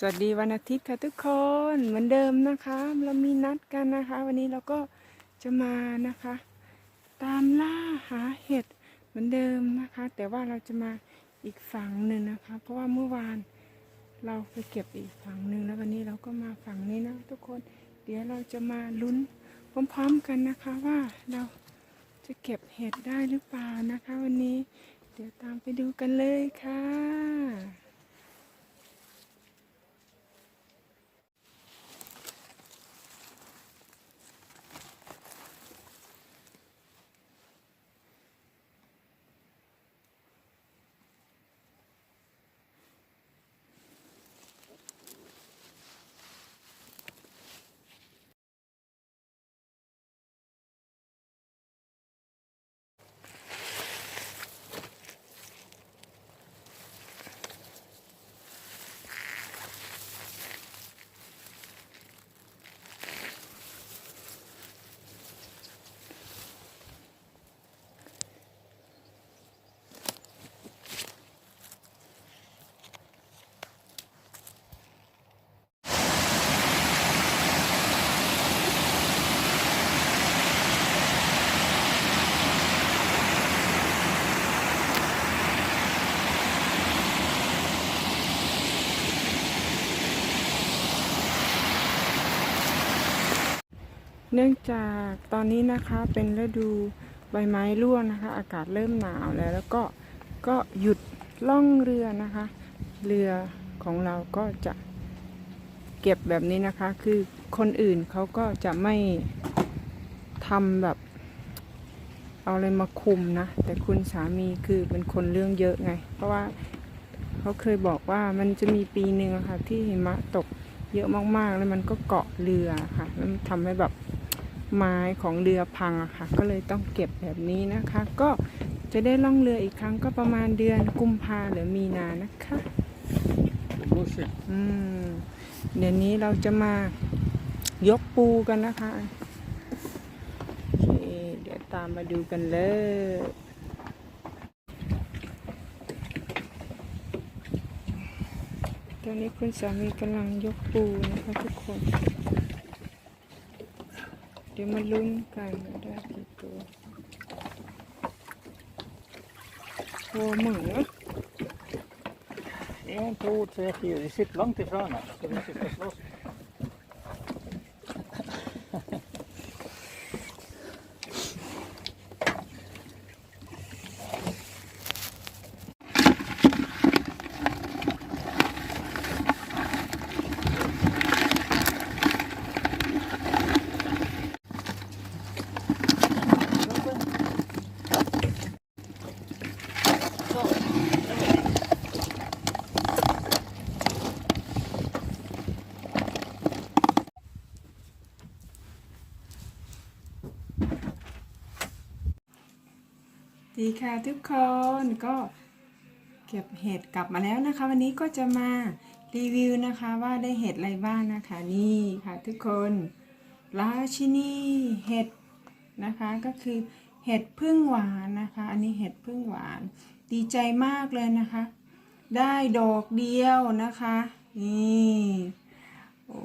สวัสดีวันอาทิตย์ค่ะทุกคนเหมือนเดิมนะคะ เรามีนัดกันนะคะ วันนี้เราก็จะมานะคะ ตามล่าหาเห็ดเหมือนเดิมนะคะ แต่ว่าเราจะมาอีกฝั่งหนึ่งนะคะ เพราะว่าเมื่อวานเราไปเก็บอีกฝั่งหนึ่งแล้ววันนี้เราก็มาฝั่งนี้นะทุกคนเดี๋ยวเราจะมาลุ้นพร้อมๆกันนะคะว่าเราจะเก็บเห็ดได้หรือเปล่านะคะ วันนี้ เดี๋ยวตามไปดูกันเลยค่ะ เนื่องจากตอนนี้นะคะเป็นฤดูใบไม้ร่วงนะคะ อากาศเริ่มหนาวแล้ว แล้วก็ก็หยุดล่องเรือนะคะ เรือของเราก็จะเก็บแบบนี้นะคะ คือคนอื่นเขาก็จะไม่ทำแบบ เอาอะไรมาคุมนะ แต่คุณสามีคือเป็นคนเรื่องเยอะไง เพราะว่าเขาเคยบอกว่ามันจะมีปีหนึ่งะค่ะ ที่หิมะตกเยอะมากๆ แล้วมันก็เกาะเรือค่ะ แล้วทำให้แบบ ไม้ของเรือพังอะค่ะ ก็เลยต้องเก็บแบบนี้นะคะ ก็จะได้ล่องเรืออีกครั้งก็ประมาณเดือนกุมภาหรือมีนานะคะ Bussi. อืมเดี๋ยวนี้เราจะมายกปูกันนะคะโอเคเดี๋ยวตามมาดูกันเลยตอนนี้คุณสามีกำลังยกปูนะคะทุกคน เดี๋ยวมาลุ้นกันว่าได้กี่ตัวโอ้เหมือน En, två, tre, fyra. De sitter långt ifrån oss. Ska vi sitta och slåss? ดีค่ะทุกคนก็เก็บเห็ดกลับมาแล้วนะคะ วันนี้ก็จะมารีวิวนะคะว่าได้เห็ดอะไรบ้างนะคะนี่ค่ะทุกคนราชินีเห็ดนะคะก็คือเห็ดพึ่งหวานนะคะ อันนี้เห็ดพึ่งหวาน ดีใจมากเลยนะคะ ได้ดอกเดียวนะคะนี่โอ้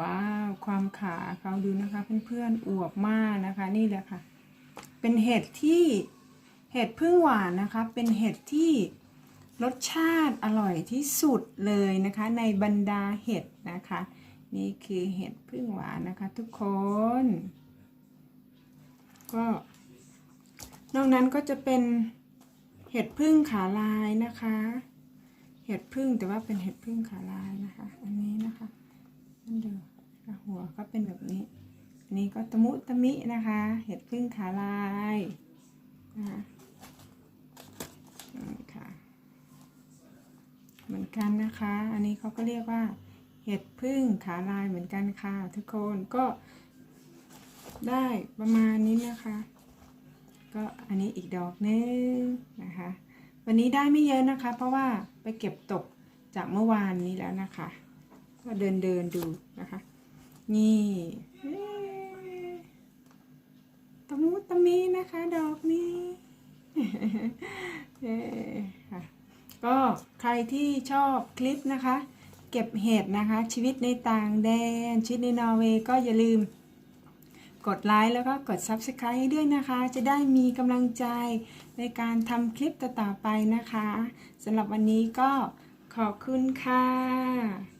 ว้าวความขาเขาดูนะคะเพื่อนๆอวบมากนะคะนี่แหละค่ะ เป็นเห็ดที่ ห็ดพึ่งหวานนะคะ เป็นเห็ดที่รสชาติอร่อยที่สุดเลยนะคะ ในบรรดาเห็ดนะคะ นี่คือเห็ดพึ่งหวานนะคะทุกคน ก็ นอกนั้นก็จะเป็นเห็ดพึ่งขาลายนะคะ เห็ดพึ่งแต่ว่าเป็นเห็ดพึ่งขาลายนะคะ อันนี้นะคะนั่นเดียวหัวก็เป็นแบบนี้ อันนี้ก็ตะมุตะมินะคะ เห็ดพึ่งขาลายนะคะอืมค่ะ เหมือนกันนะคะ อันนี้เขาก็เรียกว่า เห็ดพึ่งขาลายเหมือนกันค่ะ ทุกคนก็ได้ประมาณนี้นะคะ ก็อันนี้อีกดอกนึงนะคะ วันนี้ได้ไม่เยอะนะคะ เพราะว่าไปเก็บตกจากเมื่อวานนี้แล้วนะคะ ก็เดินเดินดูนะคะ นี่ตะมุตะมีนะคะ ดอกนี้เย้ค่ะ ก็ใครที่ชอบคลิปนะคะ เก็บเห็ดนะคะ ชีวิตในต่างแดน ชีวิตในนอร์เวย์ก็อย่าลืม กดไลค์แล้วก็กด Subscribe ให้ด้วยนะคะ จะได้มีกำลังใจในการทำคลิปต่อๆไปนะคะสำหรับวันนี้ก็ขอบคุณค่ะ